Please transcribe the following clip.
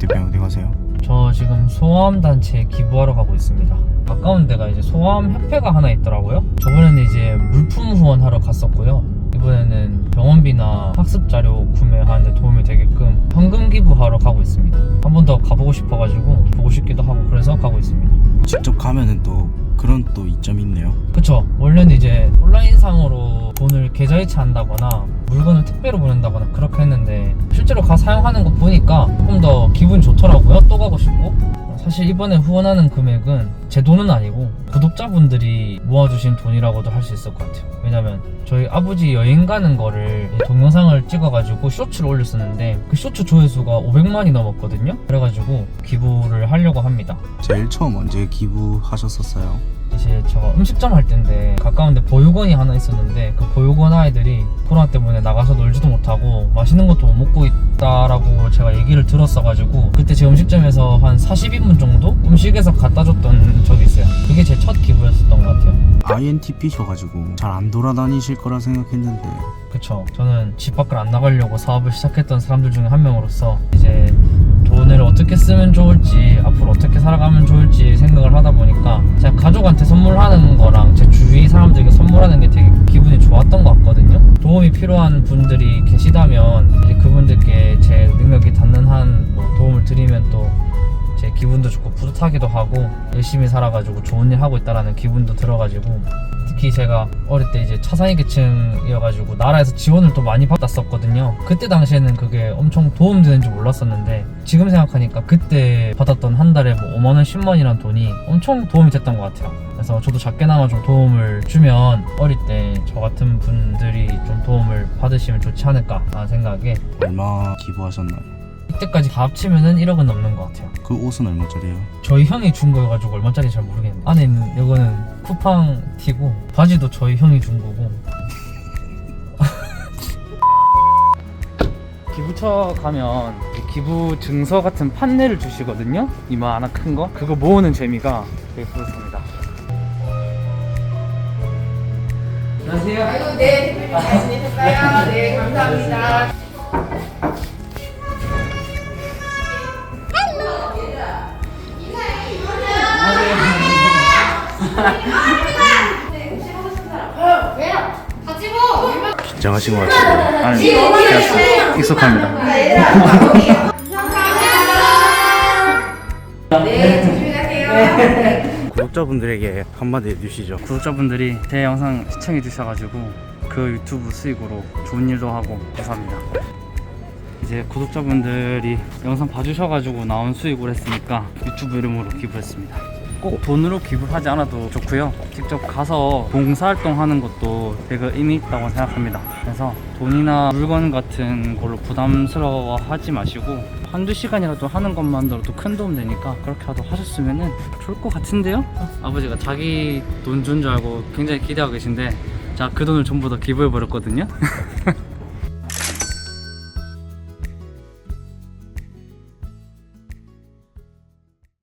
대표님 어디 가세요? 저 지금 소아암 단체에 기부하러 가고 있습니다. 가까운 데가 이제 소아암 협회가 하나 있더라고요. 저번에는 이제 물품 후원하러 갔었고요. 이번에는 병원비나 학습 자료 구매하는데 도움이 되게끔 현금 기부하러 가고 있습니다. 한 번 더 가보고 싶어가지고 보고 싶기도 하고 그래서 가고 있습니다. 직접 가면은 또 그런 또 이점이 있네요. 그쵸. 원래는 이제 온라인상으로 돈을 계좌이체 한다거나 물건을 택배로 보낸다거나 그렇게 했는데 실제로 가 사용하는 거 보니까 조금 더 기분 좋더라고요. 또 가고 싶고. 사실 이번에 후원하는 금액은 제 돈은 아니고 구독자분들이 모아주신 돈이라고도 할 수 있을 것 같아요. 왜냐면 저희 아버지 여행 가는 거를 동영상을 찍어가지고 쇼츠를 올렸었는데 그 쇼츠 조회수가 500만이 넘었거든요. 그래가지고 기부를 하려고 합니다. 제일 처음 언제 기부하셨었어요? 이제 저 음식점 할 때인데 가까운데 보육원이 하나 있었는데 그 보육원 아이들이 코로나 때문에 나가서 놀지도 못하고 맛있는 것도 못 먹고 있다라고 제가 얘기를 들었어가지고 그때 제 음식점에서 한 40인분 정도 음식에서 갖다 줬던 적이 있어요. 그게 제 첫 기부였었던 것 같아요. INTP셔가지고 잘 안 돌아다니실 거라 생각했는데. 그쵸. 저는 집 밖을 안 나가려고 사업을 시작했던 사람들 중에 한 명으로서 이제 돈을 어떻게 쓰면 좋을지 앞으로 어떻게 살아가면 좋을지 생각을 하다 보니까 제가 계시다면 이제 그분들께 제 능력이 닿는 한 뭐 도움을 드리면 또 제 기분도 좋고 뿌듯하기도 하고 열심히 살아가지고 좋은 일 하고 있다라는 기분도 들어가지고 특히 제가 어릴 때 이제 차상위 계층이어가지고 나라에서 지원을 또 많이 받았었거든요. 그때 당시에는 그게 엄청 도움되는 줄 몰랐었는데 지금 생각하니까 그때 받았던 한 달에 뭐 5만 원, 10만 원이란 돈이 엄청 도움이 됐던 것 같아요. 그래서 저도 작게나마 좀 도움을 주면 어릴 때 저 같은 분들이 좀 도움을 받으시면 좋지 않을까 하는 생각에 얼마 기부하셨나요? 이때까지 다 합치면은 1억은 넘는 것 같아요. 그 옷은 얼마짜리예요? 저희 형이 준 거여가지고 얼마짜리 잘 모르겠는데 안에 있는 이거는 쿠팡 티고 바지도 저희 형이 준 거고 기부처 가면 기부 증서 같은 판넬을 주시거든요 이만한 큰 거 그거 모으는 재미가 되게 그렇습니다 안녕하세요 아이고, 네, 대표님 잘 지내셨어요? 네, 감사합니다. 왜요? 같이 보! 긴장하신 것 같아요. 아니 그냥 익숙합니다 네, 조심히 가세요. 구독자분들에게 한마디 해주시죠. 구독자분들이 제 영상 시청해 주셔가지고 그 유튜브 수익으로 좋은 일도 하고 감사합니다. 이제 구독자분들이 영상 봐주셔가지고 나온 수익으로 했으니까 유튜브 이름으로 기부했습니다. 꼭 돈으로 기부하지 않아도 좋고요. 직접 가서 봉사활동 하는 것도 되게 의미 있다고 생각합니다. 그래서 돈이나 물건 같은 걸로 부담스러워 하지 마시고 한두 시간이라도 하는 것만으로도 큰 도움 되니까 그렇게라도 하셨으면 좋을 것 같은데요? 아버지가 자기 돈 준 줄 알고 굉장히 기대하고 계신데 자 그 돈을 전부 다 기부해 버렸거든요.